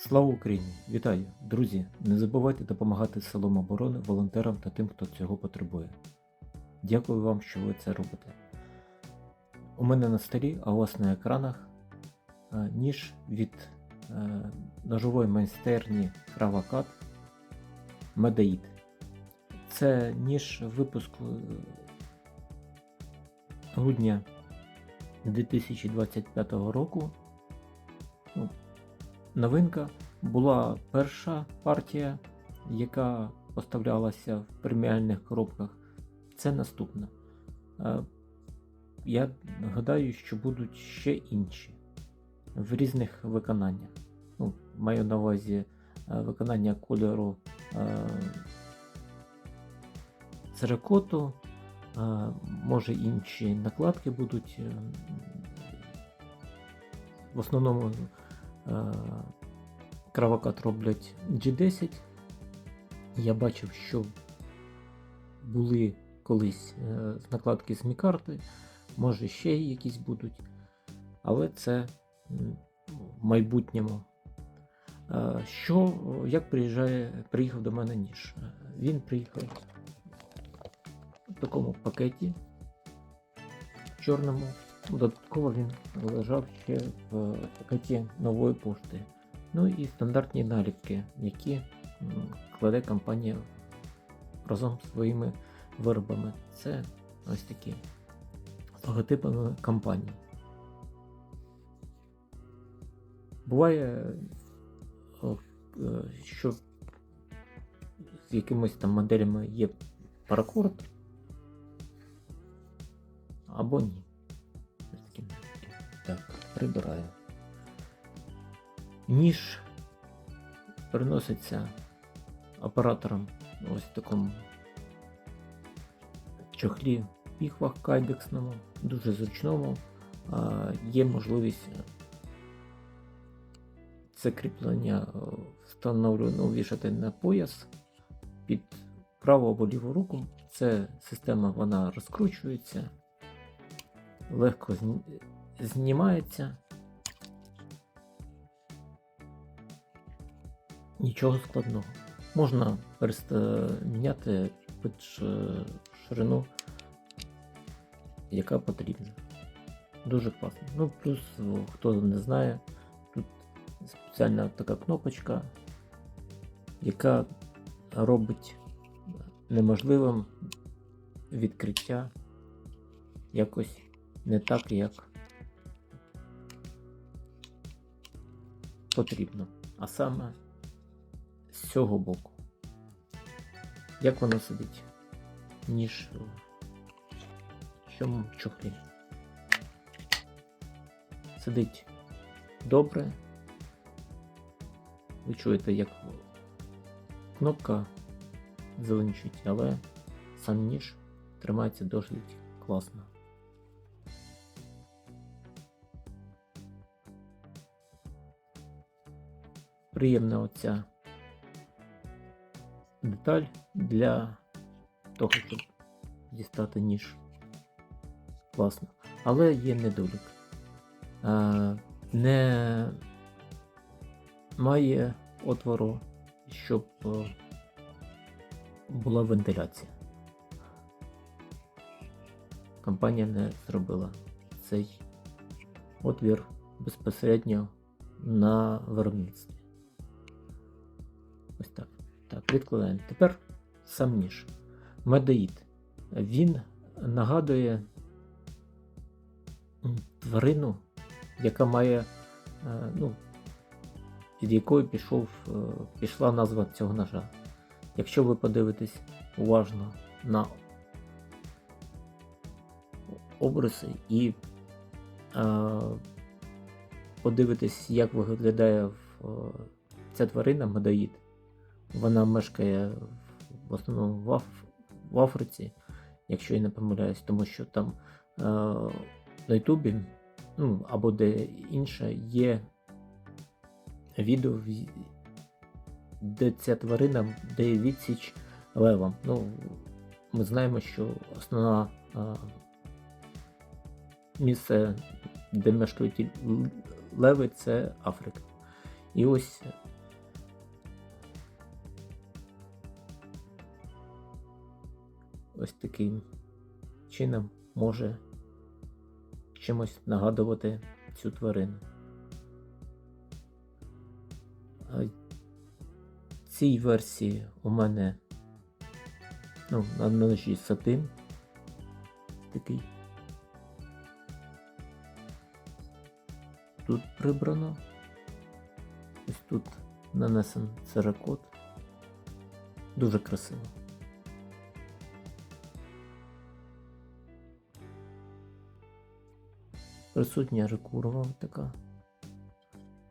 Слава Україні! Вітаю! Друзі! Не забувайте допомагати силам оборони, волонтерам та тим, хто цього потребує. Дякую вам, що ви це робите. У мене на столі, а у вас на екранах е, ніж від е, ножової майстерні Кравакат Медаїд. Це ніж випуску е, грудня 2025 року. Новинка була перша партія, яка поставлялася в преміальних коробках. Це наступна. Е, Я гадаю, що будуть ще інші в різних виконаннях. Ну, маю на увазі е, виконання кольору теракоту, е, може інші накладки будуть. В основному е, Кравакат роблять G10. Я бачив, що були колись е, накладки з мікарти, може ще якісь будуть, але це в майбутньому. Е, Що, як приїжджає, приїхав до мене ніж? Він приїхав в такому пакеті чорному. Додатково він лежав ще в пакеті нової пошти. Ну і стандартні наліпки, які кладе компанія разом з своїми виробами. Це ось такі з логотипами компанії. Буває, е, що з якимись там моделями є паракорд, або ні. Так, прибираю. Ніж переноситься оператором ось в такому чохлі піхвах кайбексному, дуже зручному. А, Є можливість це кріплення е, встановлено вішати на пояс під праву або ліву руку. Це система вона розкручується, легко знімається. Нічого складного. Можна переста- міняти під ширину, яка потрібна. Дуже класно. Ну, плюс, хто не знає, тут спеціальна така кнопочка, яка робить неможливим відкриття якось не так, як потрібно. А саме з цього боку. Як воно сидить? Ніж в цьому чохлі. Сидить добре. Ви чуєте, як кнопка зеленчить, але сам ніж тримається досить класно. Приємна оця деталь для того, щоб дістати ніж. Класно. Але є недолік. А, не має отвору, щоб е, була вентиляція. Компанія не зробила цей отвір безпосередньо на виробництві. Відкладаємо. Тепер сам ніж. Медоїд. Він нагадує тварину, яка має, е, ну, від якої пішов, е, пішла назва цього ножа. Якщо ви подивитесь уважно на обриси і е, подивитесь, як виглядає е, ця тварина медоїд, вона мешкає в- основному в, Аф... в Африці, якщо я не помиляюсь, тому що там е... на Ютубі ну, або де інше є відео, де ця тварина дає відсіч левам. Ну, ми знаємо, що основна е... місце, де мешкають леви, це Африка. І ось ось таким чином може чимось нагадувати цю тварину. Цій версії у мене ну, на ножі сатин такий. Тут прибрано. Ось тут нанесен церакот. Дуже красиво. Присутня рекурва така.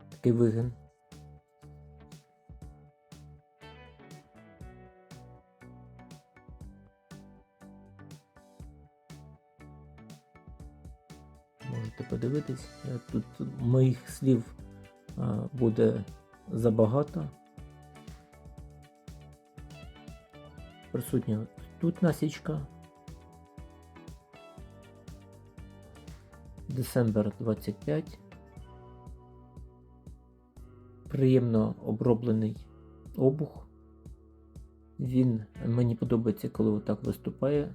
Такий вигин. Можете подивитись. Я Тут моїх слів а, буде забагато. Присутня тут насічка. Десембер 25. Приємно оброблений обух. Він мені подобається, коли отак виступає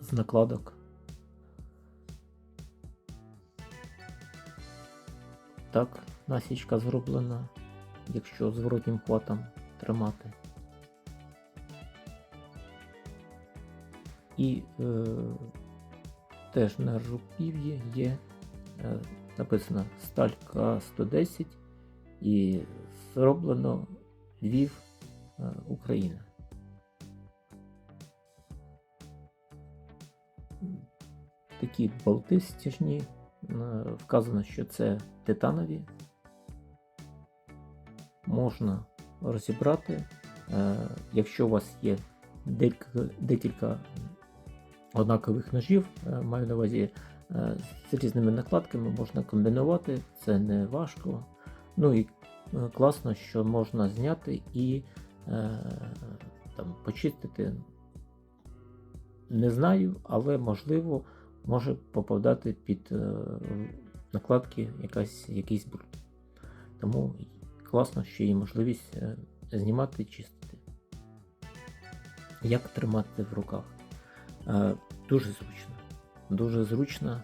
з накладок. Так, насічка зроблена, якщо зворотнім хватом тримати. І е, теж на руків'ї є е, написано сталь К110 і зроблено Львів е, Україна. Такі болти стяжні. Е, Вказано, що це титанові. Можна розібрати, якщо у вас є декілька однакових ножів, е, маю на увазі е, з різними накладками, можна комбінувати, це не важко. Ну і е, класно, що можна зняти і там, почистити. Не знаю, але можливо може попадати під накладки якась, якийсь бруд. Тому класно, що є можливість знімати чистити. Як тримати в руках? Е, Дуже зручно. Дуже зручно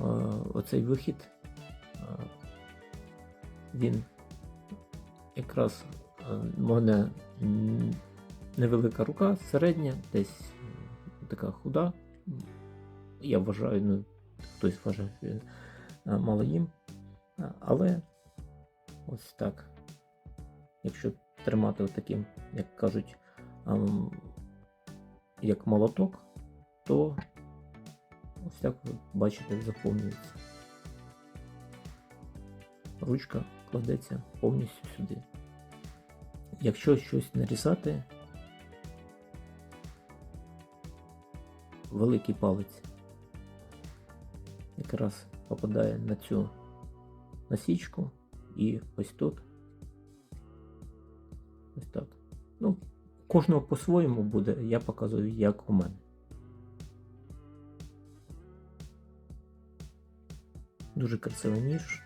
е, оцей вихід. Е, Він якраз мене невелика рука, середня, десь така худа. Я вважаю, ну, хтось вважає, що він мало їм. Але ось так. Якщо тримати отаким, як кажуть, ем, як молоток, то ось так ви бачите, заповнюється. Ручка кладеться повністю сюди. Якщо щось нарізати, великий палець якраз попадає на цю насічку і ось тут. Ось так. Ну, кожного по-своєму буде, я показую, як у мене. Дуже красивий ніж.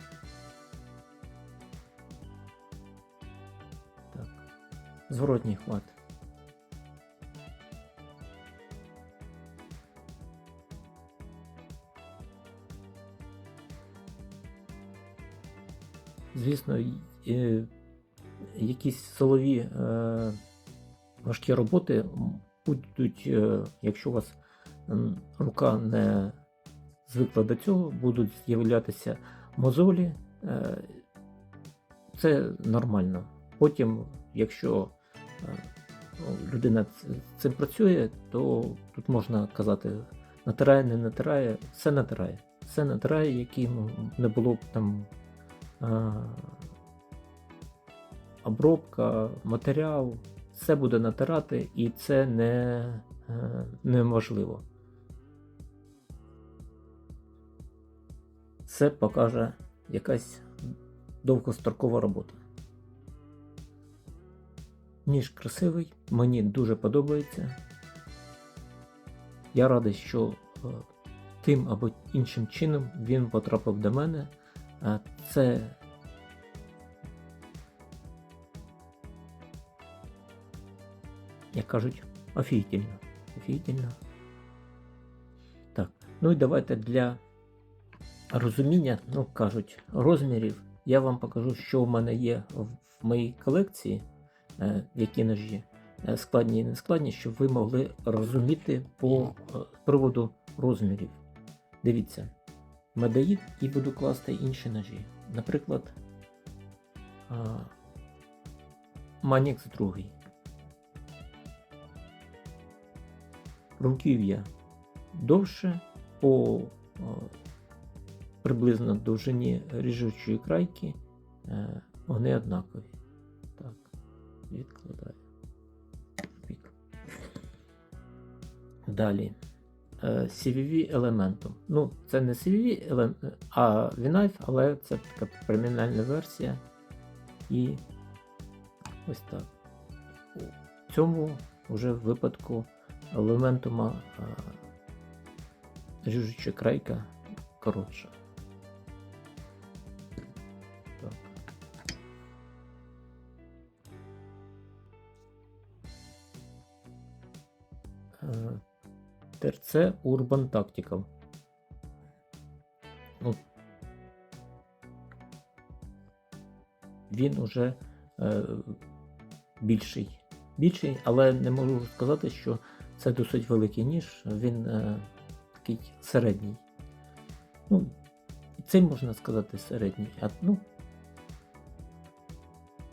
Так. Зворотній хват. Звісно, е, якісь силові е, важкі роботи будуть, е, якщо у вас рука не звикла до цього, будуть з'являтися мозолі. Е, це нормально. Потім, якщо е, людина ц- цим працює, то тут можна казати, натирає, не натирає, все натирає. Все натирає, яким не було б там обробка, матеріал, все буде натирати, і це не, е, неможливо. Це покаже якась довгострокова робота. Ніж красивий, мені дуже подобається. Я радий, що е, тим або іншим чином він потрапив до мене. Це як кажуть, Офігітельно. Офігітельно. Так. Ну і давайте для розуміння, ну кажуть, розмірів, я вам покажу, що в мене є в моїй колекції, е, які ножі е, складні і не складні, щоб ви могли розуміти по е, приводу розмірів. Дивіться, медаїд і буду класти інші ножі. Наприклад, Манікс 2. Руків'я довше по приблизно довжині ріжучої крайки. е, Вони однакові. Так, відкладаю. Пік. Далі. е, CVV елементом. Ну, це не CVV елемент, а VNife, але це така преміальна версія. І ось так. У цьому вже випадку елементума ріжуча крайка коротша. ТРЦ Urban Tactical. Ну, він уже е, більший. Більший, але не можу сказати, що це досить великий ніж, він е, такий середній. Ну, цей можна сказати середній. А, ну,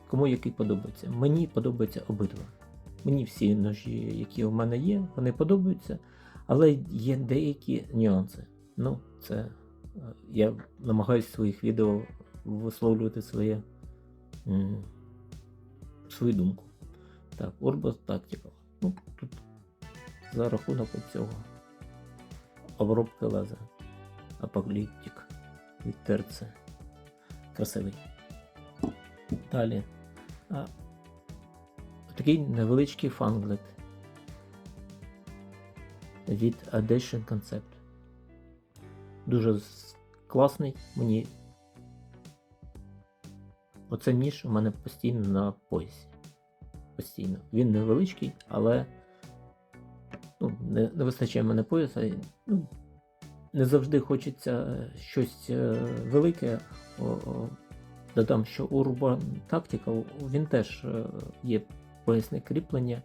Кому який подобається. Мені подобаються обидва. Мені всі ножі, які у мене є, вони подобаються, але є деякі нюанси. Ну, це е, я намагаюся в своїх відео висловлювати своє, свою думку. Так, Orbos Tactical. Ну, тут за рахунок цього обробки леза. Апокліптик від ТРЦ. Красивий. Далі. Такий невеличкий фанглет від Addition Concept. Дуже класний. Мені оце ніж у мене постійно на поясі. Постійно. Він невеличкий, але ну, не, не вистачає мене пояса. Ну, не завжди хочеться е, щось е, велике. Додам, що Urban Tactical він теж е, є поясне кріплення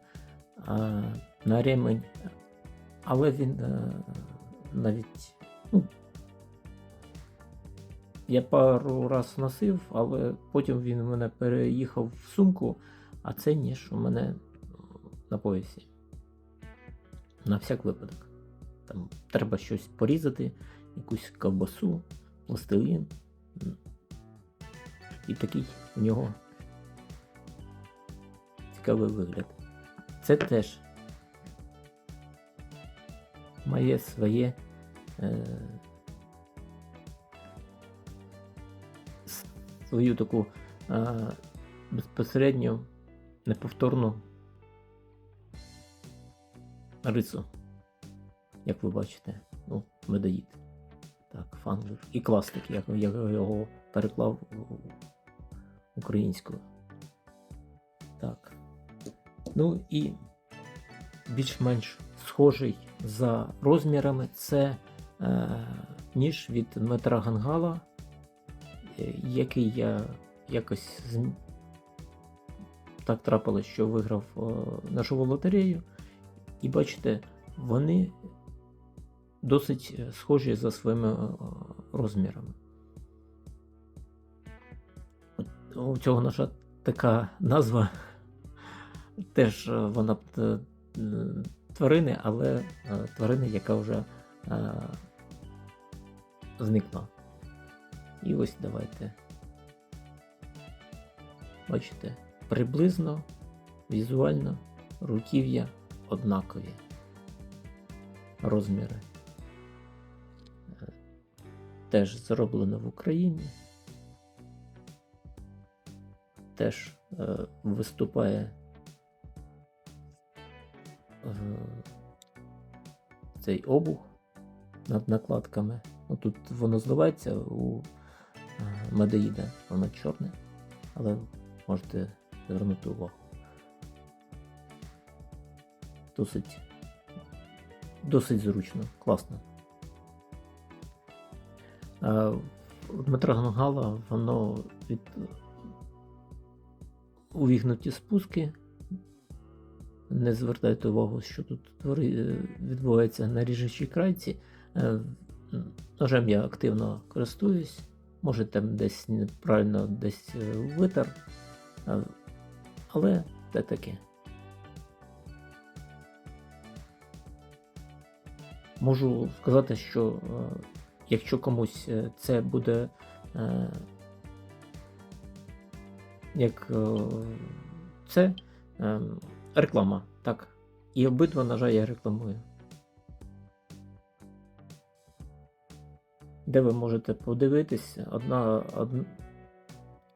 а, на ремень, але він е, навіть. Ну, я пару раз носив, але потім він у мене переїхав в сумку, а це ніж у мене на поясі. На всяк випадок. Там треба щось порізати, якусь ковбасу, пластилін. І такий у нього цікавий вигляд. Це теж має своє е, свою таку е, безпосередньо неповторну рису, як ви бачите, ну, медоїд. Так, фангер. І класик, як я його переклав українською. Ну і більш-менш схожий за розмірами це е, ніж від Дмитра Гангала, е, який я якось так трапилось, що виграв е, ножову лотерею. І бачите, вони досить е, схожі за своїми розмірами. У цього ножа така назва, теж е, вона е, тварини, але е, тварини, яка вже е, зникла. І ось давайте. Бачите, приблизно візуально руків'я однакові розміри. Е, Теж зроблено в Україні. Теж е, виступає е, цей обух над накладками. Ну, тут воно зливається у е, Медеїда, воно чорне, але можете звернути увагу. Досить, досить зручно, класно. Е, Дмитра Гангала воно від увігнуті спуски. Не звертайте увагу, що тут твори- відбувається на ріжучій крайці. Е, Ножем я активно користуюсь. Може там десь неправильно десь е, витер. Е, Але те таке. Можу сказати, що е, якщо комусь е, це буде е, як е, це е, реклама, так. І обидва ножа я рекламую. Де ви можете подивитись одна, одн-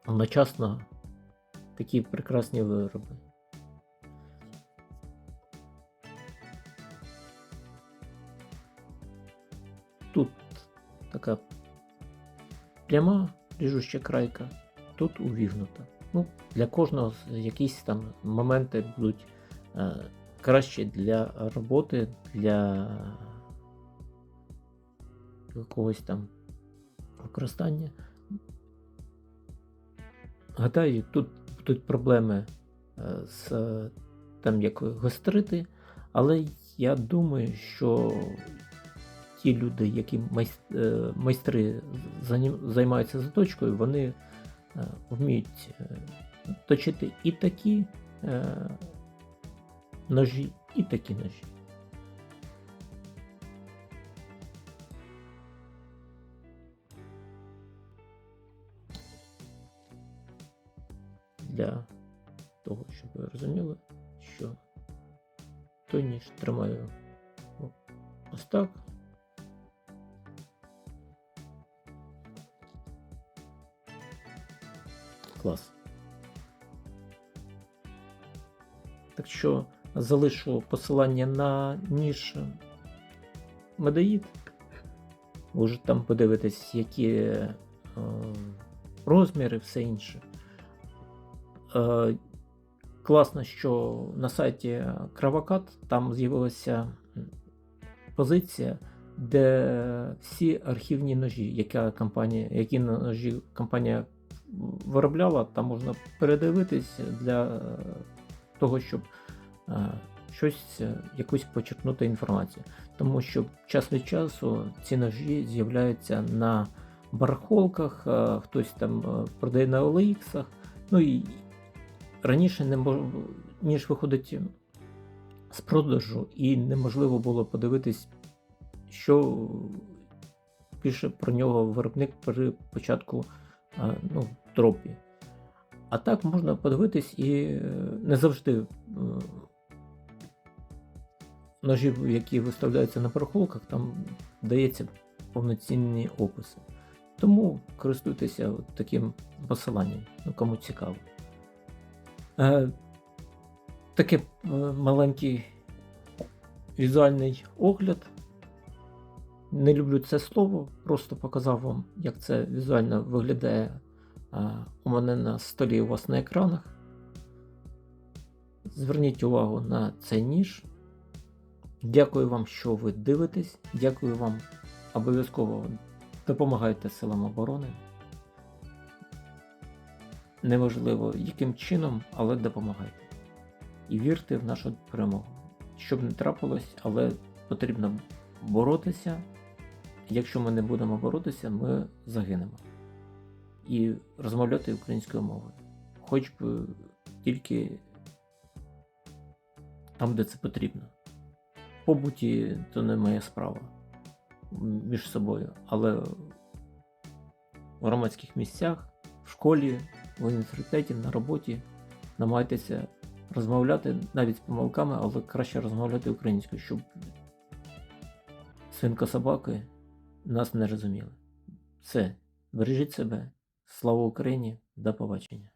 одночасно такі прекрасні вироби. Тут така пряма ріжуща крайка, тут увігнута. Ну, для кожного якісь там моменти будуть е, кращі для роботи, для якогось там використання. Гадаю, тут будуть проблеми е, з е, там як гострити, але я думаю, що ті люди, які е, майстри займаються заточкою, вони вміють е, точити і такі е, ножі, і такі ножі. Для того, щоб ви розуміли, що той ніж тримаю ось так. Клас. Так що залишу посилання на ніж медоїд. Може там подивитись, які е, розміри, все інше. Е, класно, що на сайті Кравакат там з'явилася позиція, де всі архівні ножі, яка компанія, які ножі компанія виробляла, там можна передивитись для е, того, щоб е, щось, е, якусь почерпнути інформацію. Тому що час від часу ці ножі з'являються на барахолках, хтось там продає на OLX. Ну і раніше не мож... ніж виходить з продажу, і неможливо було подивитись, що пише про нього виробник при початку ну, дропі. А так можна подивитись і е, не завжди е, ножі, які виставляються на барахолках, там дається повноцінні описи. Тому користуйтеся таким посиланням, ну, кому цікаво. Е, Таке е, маленький візуальний огляд. Не люблю це слово, просто показав вам, як це візуально виглядає у мене на столі у вас на екранах. Зверніть увагу на цей ніж. Дякую вам, що ви дивитесь. Дякую вам обов'язково допомагайте силам оборони. Неважливо, яким чином, але допомагайте. І вірте в нашу перемогу. Щоб не трапилось, але потрібно боротися. Якщо ми не будемо боротися, ми загинемо. І розмовляти українською мовою. Хоч би тільки там, де це потрібно. Побуті то не моя справа між собою, але в громадських місцях, в школі, в університеті, на роботі намагайтеся розмовляти навіть з помилками, але краще розмовляти українською, щоб свинка собаки нас не розуміли. Все, бережіть себе, слава Україні, до побачення.